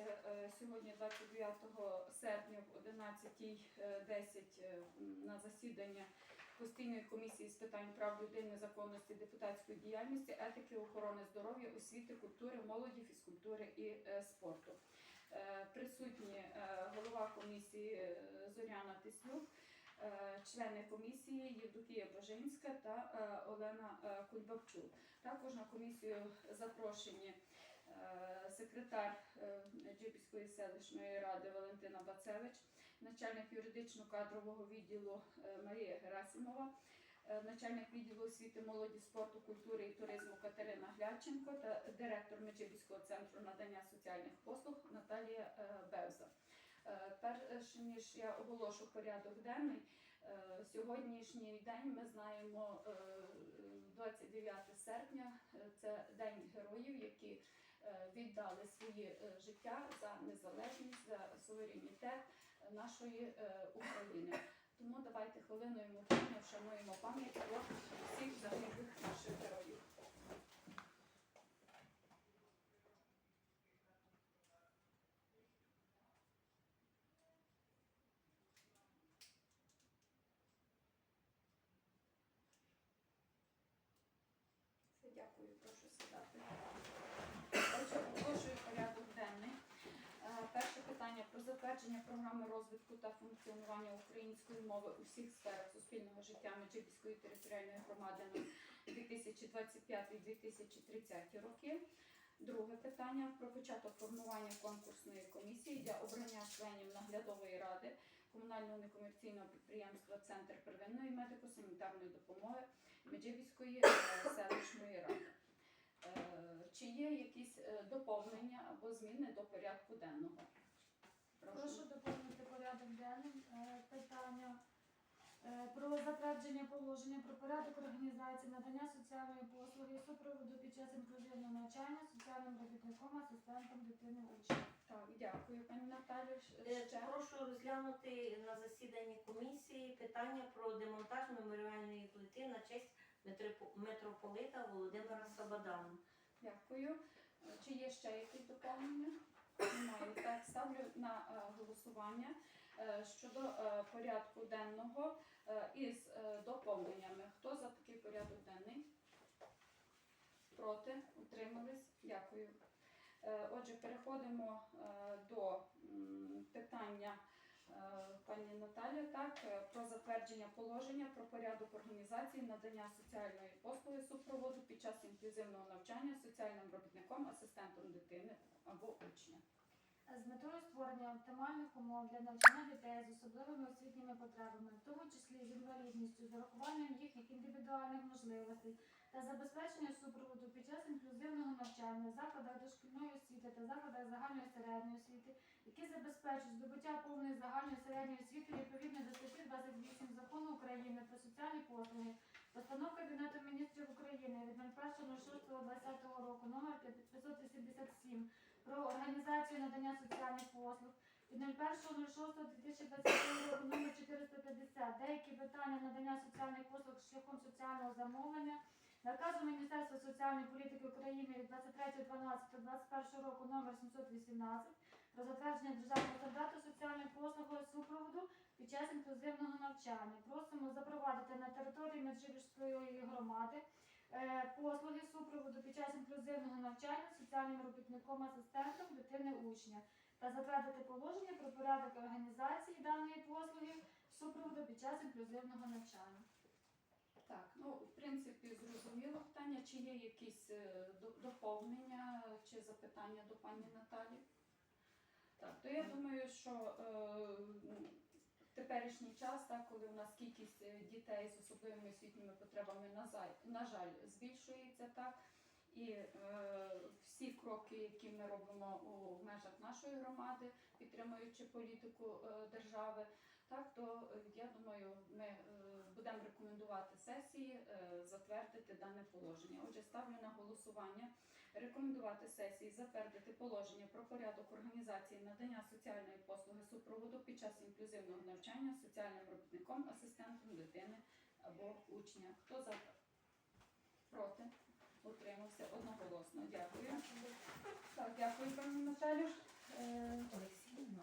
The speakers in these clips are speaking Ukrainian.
відбувається е, сьогодні, 29 серпня в 11.10 е, на засідання постійної комісії з питань прав людини, законності, депутатської діяльності, етики, охорони здоров'я, освіти, культури, молоді, фізкультури і е, спорту. Присутні голова комісії Зоряна Тислюк, е, члени комісії Євдокія Божинська та Олена Кульбабчук. Також на комісію запрошені секретар е, Джипівської селищної ради Валентина Бацевич, начальник юридично-кадрового відділу е, Марія Герасимова, е, начальник відділу освіти, молоді, спорту, культури і туризму Катерина Гляченко та директор Меджибіського центру надання соціальних послуг Наталія е, Бевза. Е, Перш ніж я оголошу порядок денний, е, сьогоднішній день ми знаємо е, 29 серпня. е, Це День героїв, які е, віддали свої е, життя за незалежність, за суверенітет е, нашої е, України. Тому давайте хвилиною мовчання вшануємо пам'ять про всіх загиблих наших героїв. Дякую, прошу сідати. Отже, оголошую порядок денний. Е, Перше питання про затвердження програми розвитку та функціонування української мови у всіх сферах суспільного життя Меджибіської територіальної громади на 2025-2030 роки. Друге питання про початок формування конкурсної комісії для обрання членів наглядової ради комунального некомерційного підприємства Центр первинної медико-санітарної допомоги Меджибіської селищної ради. Е, Чи є якісь е, доповнення або зміни до порядку денного? Прошу доповнити порядок денним е, питання е, про затвердження положення про порядок організації надання соціальної послуги супроводу під час інклюзивного навчання соціальним робітником, асистентом дитини учня. Так, дякую, пані Наталю. Е, Прошу розглянути на засіданні комісії питання про демонтаж меморіальної плити на честь митрополита Володимира Сабадана. Дякую. Чи є ще якісь доповнення? Немає. Так, ставлю на е, голосування е, щодо е, порядку денного із доповненнями. Хто за такий порядок денний? Проти? Утримались? Дякую. Отже, переходимо до питання пані Наталі, так, про затвердження положення про порядок організації надання соціальної послуги супроводу під час інклюзивного навчання соціальним робітником, асистентом дитини. З метою створення оптимальних умов для навчання дітей з особливими освітніми потребами, в тому числі з інвалідністю, з урахуванням їхніх індивідуальних можливостей та забезпечення супроводу під час інклюзивного навчання в закладах дошкільної освіти та закладах загальної середньої освіти, які забезпечують здобуття повної загальної середньої освіти відповідно до статті 28 закону України про соціальні послуги, постанов Кабінету міністрів України від 01.06.2020 року номер 587 про організацію надання соціальних послуг від 01.06.2020 року номер 450 деякі питання надання соціальних послуг шляхом соціального замовлення наказу Міністерства соціальної політики України від 23.12.2021 року номер 718 про затвердження державного стандарту соціальної послуги супроводу під час інклюзивного навчання. Просимо запровадити на території Меджибіжської громади послуги супроводу під час інклюзивного навчання соціальним робітником асистентом дитини учня та затвердити положення про порядок організації даної послуги супроводу під час інклюзивного навчання. Так, ну в принципі зрозуміло питання. Чи є якісь е, доповнення чи запитання до пані Наталі? Так, то я думаю, що е, теперішній час, так, коли у нас кількість е, дітей з особливими освітніми потребами на, жаль збільшується, так. І е, всі кроки, які ми робимо у межах нашої громади, підтримуючи політику е, держави, так то е, я думаю, ми е, будемо рекомендувати сесії е, затвердити дане положення. Отже, ставлю на голосування рекомендувати сесії затвердити положення про порядок організації надання соціальної послуги супроводу під час інклюзивного навчання соціальним робітником, асистентом дитини або учня. Хто за проти? Утримався одноголосно. Дякую. Так, дякую, пані Наталю. Е, ну.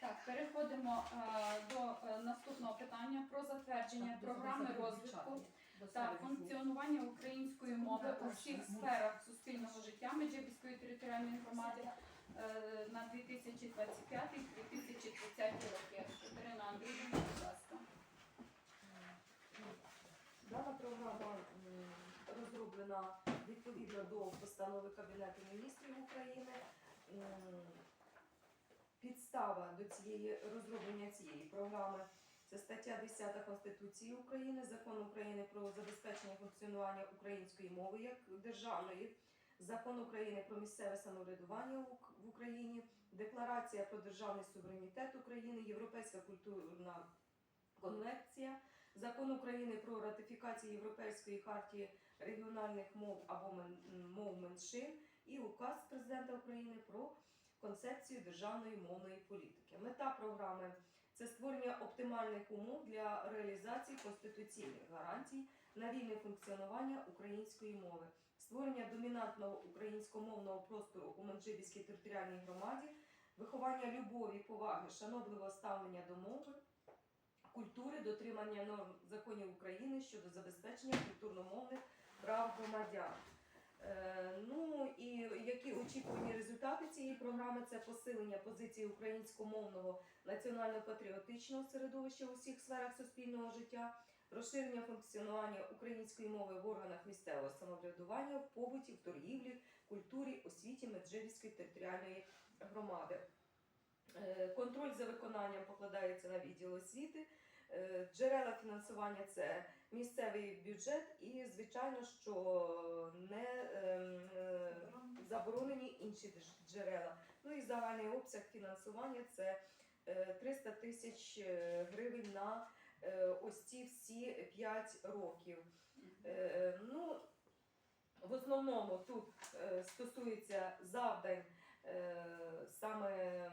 Так, переходимо е, до е, наступного питання про затвердження програми розвитку та функціонування української мови у всіх сферах суспільного життя Меджибіської територіальної громади е, на 2025-2030 роки. Катерина Андрійовна, будь ласка. Дана програма розроблена відповідно до постанови Кабінету міністрів України. Підстава до цієї розроблення цієї програми це стаття 10 Конституції України, Закон України про забезпечення функціонування української мови як державної, Закон України про місцеве самоврядування в Україні, Декларація про державний суверенітет України, Європейська культурна конвенція, Закон України про ратифікацію Європейської хартії регіональних мов або мов меншин і указ президента України про концепцію державної мовної політики. Мета програми це створення оптимальних умов для реалізації конституційних гарантій на вільне функціонування української мови, створення домінантного українськомовного простору у Манджибіській територіальній громаді, виховання любові, поваги, шанобливого ставлення до мови, культури, дотримання норм законів України щодо забезпечення культурно-мовних прав громадян. Е, ну і які очікувані результати цієї програми це посилення позиції українськомовного національно-патріотичного середовища у всіх сферах суспільного життя, розширення функціонування української мови в органах місцевого самоврядування, в побуті, в торгівлі, культурі, освіті Меджибіської територіальної громади. Е, Контроль за виконанням покладається на відділ освіти. Е, Джерела фінансування це місцевий бюджет, і звичайно, що не ем, е, заборонені інші джерела. Ну і загальний обсяг фінансування це е, 300 тисяч е, гривень на е, ось ці всі 5 років. Е, Ну, в основному тут е, стосується завдань е, саме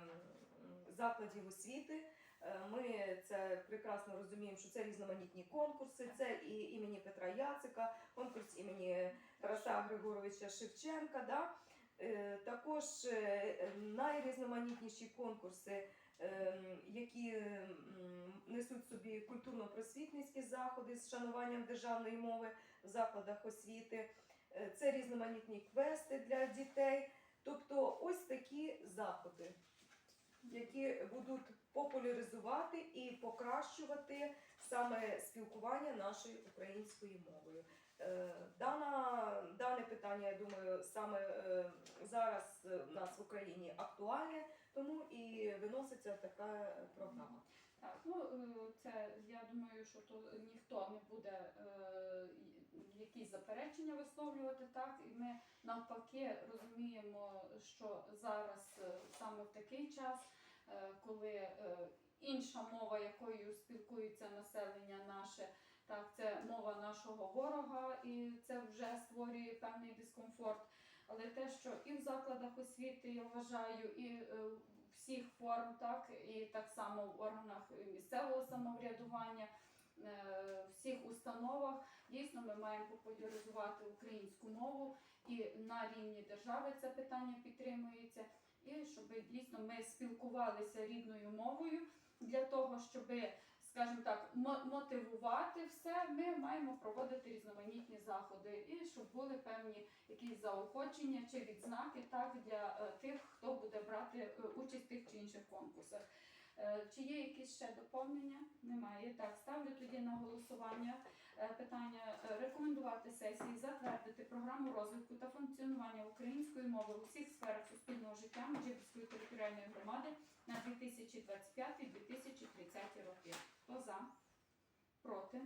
закладів освіти. Е, Ми це прекрасно розуміємо, що це різноманітні конкурси. Це і імені Петра Яцика, конкурс імені Тараса Григоровича Шевченка. Да? Е, Також е, найрізноманітніші конкурси, е, які несуть собі культурно-просвітницькі заходи з шануванням державної мови в закладах освіти. Це різноманітні квести для дітей. Тобто ось такі заходи, які будуть популяризувати і покращувати саме спілкування нашою українською мовою. Е, Дана, дане питання, я думаю, саме е, зараз в нас в Україні актуальне, тому і виноситься така програма. Так, ну е, це я думаю, що то ніхто не буде е, якісь заперечення висловлювати, так і ми навпаки розуміємо, що зараз саме в такий час, коли е, інша мова, якою спілкується населення наше, так це мова нашого ворога, і це вже створює певний дискомфорт. Але те, що і в закладах освіти я вважаю, і е, всіх форм, так і так само в органах місцевого самоврядування, е, всіх установах. Дійсно, ми маємо популяризувати українську мову, і на рівні держави це питання підтримується. І щоб дійсно ми спілкувалися рідною мовою для того, щоб, скажімо так, мо- мотивувати все, ми маємо проводити різноманітні заходи, і щоб були певні якісь заохочення чи відзнаки так для е, тих, хто буде брати е, участь в тих чи інших конкурсах. Е, Чи є якісь ще доповнення? Немає. Так, ставлю тоді на голосування е, питання е, рекомендувати сесії затвердити програму розвитку та функціонування української мови у всіх сферах суспільного життя Меджибіської територіальної громади на 2025-2030 роки. Хто за? Проти?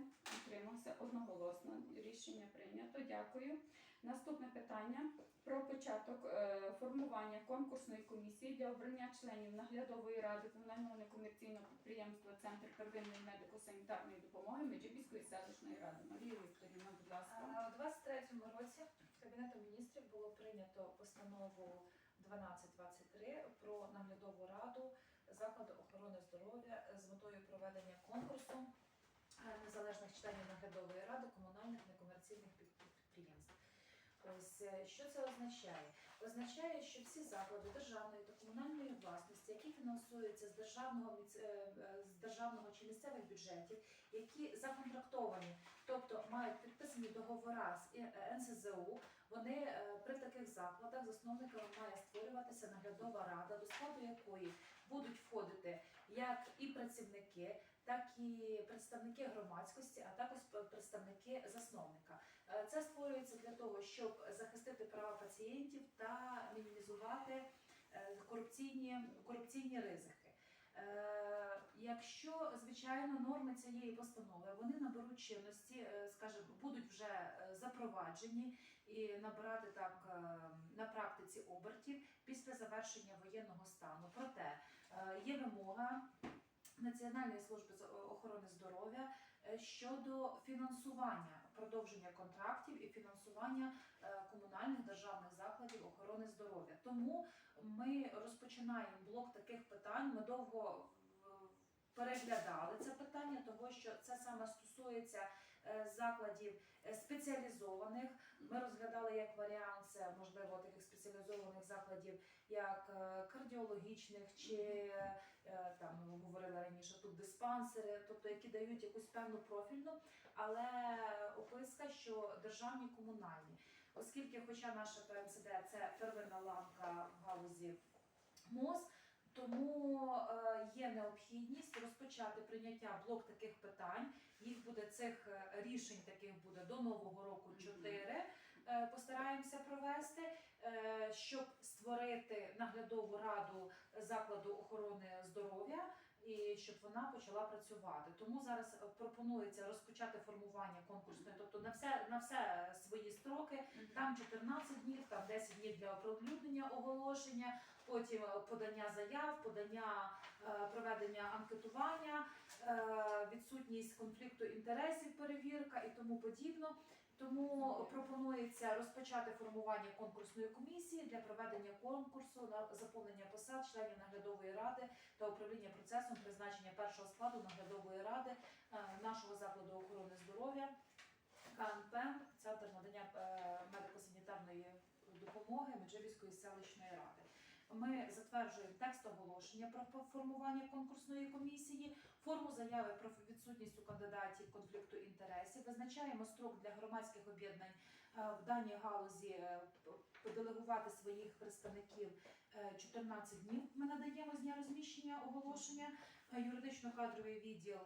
Утримався одноголосно. Рішення прийнято. Дякую. Наступне питання про початок е, формування конкурсної комісії для обрання членів наглядової ради комунального некомерційного підприємства Центр первинної медико-санітарної допомоги Меджибіської селищної ради. Марія Вікторівна, будь ласка. У 23-му році Кабінетом міністрів було прийнято постанову 1223 про наглядову раду закладу охорони здоров'я з метою проведення конкурсу е, незалежних членів наглядової ради комунальних некомерційних підприємств. Ось е, що це означає? означає, що всі заклади державної та комунальної власності, які фінансуються з державного е, е, з державного чи місцевих бюджетів, які законтрактовані, тобто мають підписані договори з НСЗУ, вони при таких закладах засновниками має створюватися наглядова рада, до складу якої будуть входити як і працівники, так і представники громадськості, а також представники засновника. Е, Це створюється для того, щоб захистити права пацієнтів та мінімізувати е, корупційні, корупційні ризики. Е, Якщо звичайно норми цієї постанови вони наберуть чинності, скажімо, будуть вже запроваджені і набирати так на практиці обертів після завершення воєнного стану. Проте є вимога Національної служби охорони здоров'я щодо фінансування продовження контрактів і фінансування е, комунальних державних закладів охорони здоров'я. Тому ми розпочинаємо блок таких питань. Ми довго переглядали це питання, того що це саме стосується е, закладів е, спеціалізованих. Ми розглядали як варіант це можливо таких спеціалізованих закладів, як е, кардіологічних чи е, там говорили раніше тут диспансери, тобто які дають якусь певну профільну, але описка, що державні комунальні, оскільки, хоча наша ПМСД це первинна ланка в галузі МОЗ. Тому е, є необхідність розпочати прийняття блок таких питань. Їх буде цих е, рішень, таких буде до нового року чотири. Е, постараємося провести, щоб створити наглядову раду закладу охорони здоров'я і щоб вона почала працювати. Тому зараз е, пропонується розпочати формування конкурсної, тобто на все на все свої строки. Там 14 днів, там 10 днів для оприлюднення оголошення, потім е, подання заяв, подання е, проведення анкетування, е, відсутність конфлікту інтересів, перевірка і тому подібно. Тому пропонується розпочати формування конкурсної комісії для проведення конкурсу на заповнення посад членів наглядової ради та управління процесом призначення першого складу наглядової ради е, нашого закладу охорони здоров'я КНП, Центр надання е, медико-санітарної допомоги Меджибіської селищної ради. Ми затверджуємо текст оголошення про фо- формування конкурсної комісії, форму заяви про відсутність у кандидатів конфлікту інтересів, визначаємо строк для громадських об'єднань е, в даній галузі е, поделегувати своїх представників е, 14 днів. Ми надаємо з дня розміщення оголошення. Е, Юридично-кадровий відділ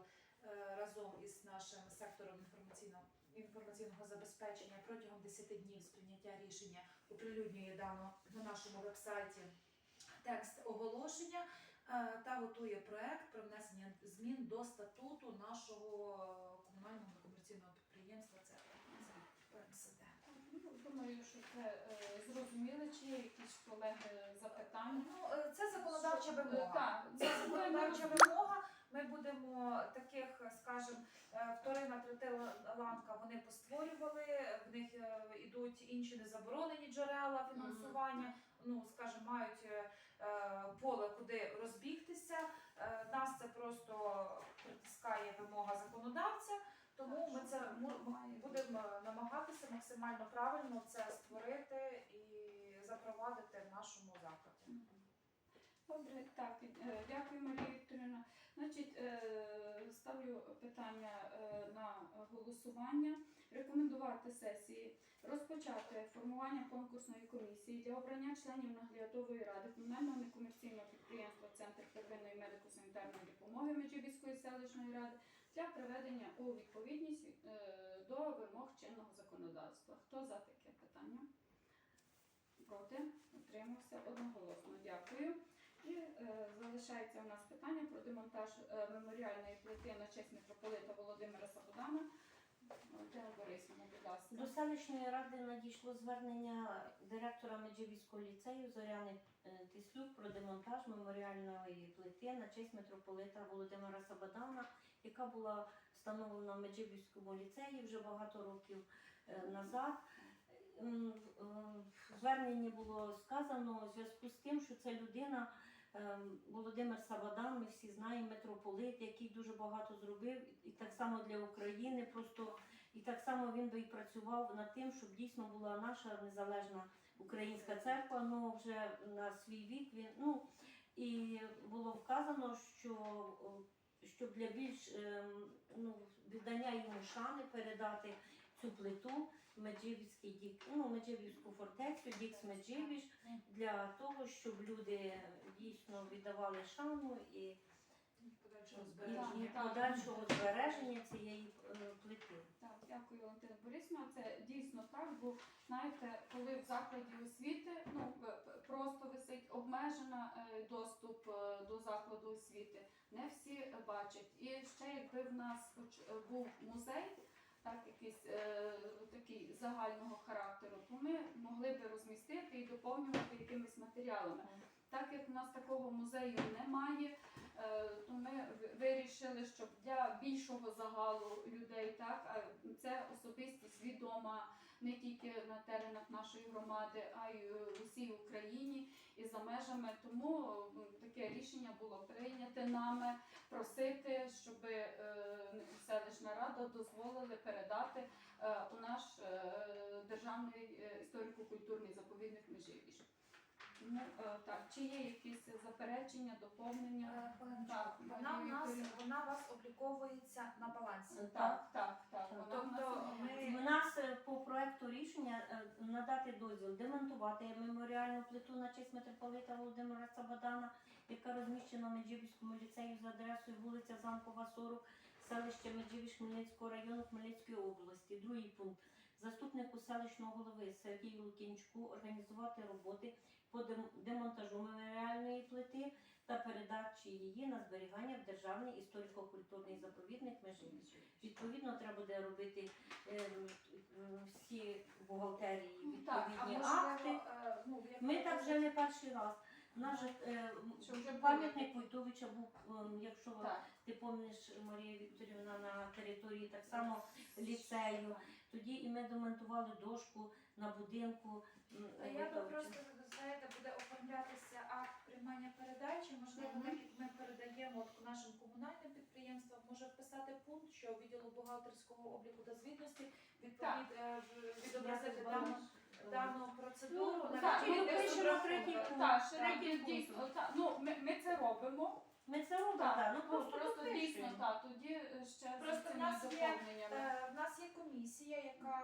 е, разом із нашим сектором інформаційного інформаційного забезпечення протягом 10 днів з прийняття рішення оприлюднює дано на нашому вебсайті текст оголошення е, та готує проект про внесення змін до статуту нашого комунального некомерційного підприємства. Це ПМСД. Ну, Думаю, що це е, зрозуміли, чи є якісь колеги запитання. Ну, е, це законодавча вимога. Так, Це законодавча вимога. Ми будемо таких, скажімо, вторинна, третина ланка вони постворювали. В них ідуть інші незаборонені джерела фінансування. Ну, скажімо, мають поле, куди розбігтися. Е, Нас це просто притискає вимога законодавця. Тому ми це будемо намагатися максимально правильно це створити і запровадити в нашому закладі. Добре, так, е, дякую, Марія Вікторівна. Значить, е, ставлю питання е, на голосування. Рекомендувати сесії розпочати формування конкурсної комісії для обрання членів наглядової ради комунального некомерційного підприємства Центр первинної медико-санітарної допомоги Меджибіської селищної ради для приведення у відповідність е, до вимог чинного законодавства. Хто за таке питання? Проти? Утримався одноголосно. Дякую. І е, залишається у нас питання про демонтаж е, меморіальної плити на честь митрополита Володимира Сабодана. До селищної ради надійшло звернення директора Меджибіського ліцею Зоряни е, Тислюк про демонтаж меморіальної плити на честь митрополита Володимира Сабадана, яка була встановлена в Меджибіському ліцеї вже багато років е, назад. Е, В зверненні було сказано у зв'язку з тим, що це людина. Е, Володимир Сабадан, ми всі знаємо, митрополит, який дуже багато зробив, і так само для України. Просто і так само він би і працював над тим, щоб дійсно була наша незалежна українська церква, але вже на свій вік він ну і було вказано, що, е, щоб для більш ем, ну, віддання йому шани передати цю плиту Меджибіський дік, ну, Меджибіську фортецю, Дікс Меджибіш, для того, щоб люди дійсно віддавали шану і, Подальшого збереження. і подальшого збереження цієї е, плити. Так, дякую, Валентина Борисівна. Це дійсно так, бо знаєте, коли в закладі освіти ну просто висить обмежена е, доступ е, до закладу освіти, не всі бачать. І ще якби в нас хоч е, був музей, так якийсь е, такий загального характеру, то ми могли би розмістити і доповнювати якимись матеріалами. Так як в нас такого музею немає, е, то ми вирішили, щоб для більшого загалу людей, так а це особистість відома не тільки на теренах нашої громади, а й у всій Україні і за межами. Тому таке рішення було прийняте нами просити, щоб е, селищна рада дозволили передати е, у наш е, державний історико-культурний заповідник Межиріж. Е, так, чи є якісь заперечення, доповнення? Е, Так, Вона в нас вона у вас обліковується на балансі. Так, так, так. Так. Вона в нас Тобто ми- У нас е, по проекту рішення е, надати дозвіл демонтувати меморіальну плиту на честь митрополита Володимира Сабадана, яка розміщена в Меджибіському ліцеї за адресою вулиця Замкова, 40, селище Меджибіж Хмельницького району Хмельницької області. Другий пункт. Заступнику селищного голови Сергію Лукінчуку організувати роботи по дем- демонтажу меморіальної плити та передачі її на зберігання в Державний історико-культурний заповідник Межибіж. Відповідно, треба буде робити ем, всі бухгалтерії Ну, так, А відповідні можливо, акти. е, ну, як Ми так вже не перший раз. У нас же е, Що вже пам'ятник Войтовича був, ем, якщо Так. ти пам'ятаєш, Марія Вікторівна, на території так само ліцею. Тоді і ми демонтували дошку на будинку. м, Та я би Войтовича. просто знаєте, буде оформлятися акт приймання передачі. Можливо, Мгм. так як ми передаємо от нашим комунальним підприємствам, може вписати пункт, що відділу бухгалтерського обліку та звітності відповід е, в- відобразити дану, дану процедуру. Ну, на Так, ми обрахунок. третій пункт. Так, Так, широкі пункт. дійсно. Так, ну ми, ми це робимо. Ми це робимо, Так, так. Ну ну, просто, просто дійсно так. Тоді е, ще Просто з в цими нас є, доповненнями. Е, В нас є комісія, яка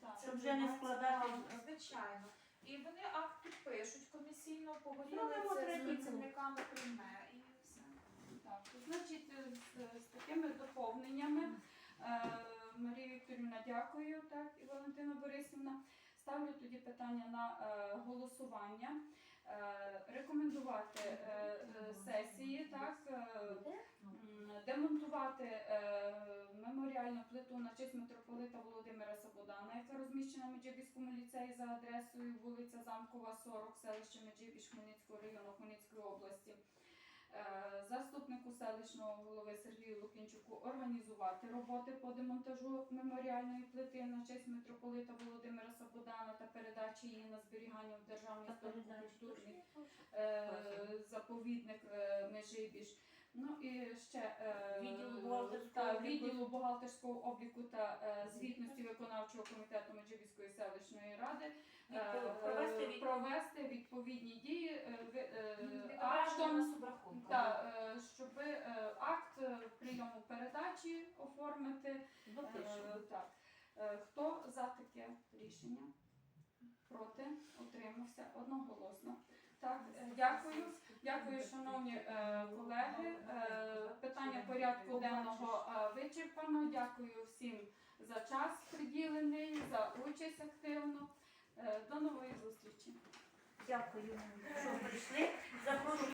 Так. Щоб вже не складати. звичайно. І вони акт підпишуть комісійно, погоріли Зробимо це з працівниками прийме і все. Так, значить, е, з, з такими доповненнями е, Марія Вікторівна, дякую, так, і Валентина Борисівна. Ставлю тоді питання на е, голосування. Е, рекомендувати е, сесії, так, демонтувати меморіальну плиту на честь митрополита Володимира Сабодана, яка розміщена в Меджибіському ліцеї за адресою вулиця Замкова, 40, селище Меджибіж Хмельницького району Хмельницької області. Е, Заступнику селищного голови Сергію Лукінчуку організувати роботи по демонтажу меморіальної плити на честь митрополита Володимира Сабодана та передачі її на зберігання в державний історико-культурний е, заповідник е, Межибіж. Ну і ще Відділу бухгалтерського та, обліку. відділу бухгалтерського обліку та звітності виконавчого комітету Меджибіської селищної ради е, Відпо- провести від- провести відповідні дії е, е, актом субрахунку. та, е, щоб е, акт е, прийому передачі оформити. Допишемо. Е, Так. Е, Хто за таке рішення? Проти? Утримався одноголосно. Так, е, дякую. Дякую, шановні е, колеги. Е, Питання порядку денного е, вичерпано. Дякую всім за час приділений, за участь активну. Е, До нової зустрічі. Дякую, що прийшли. Запрошую.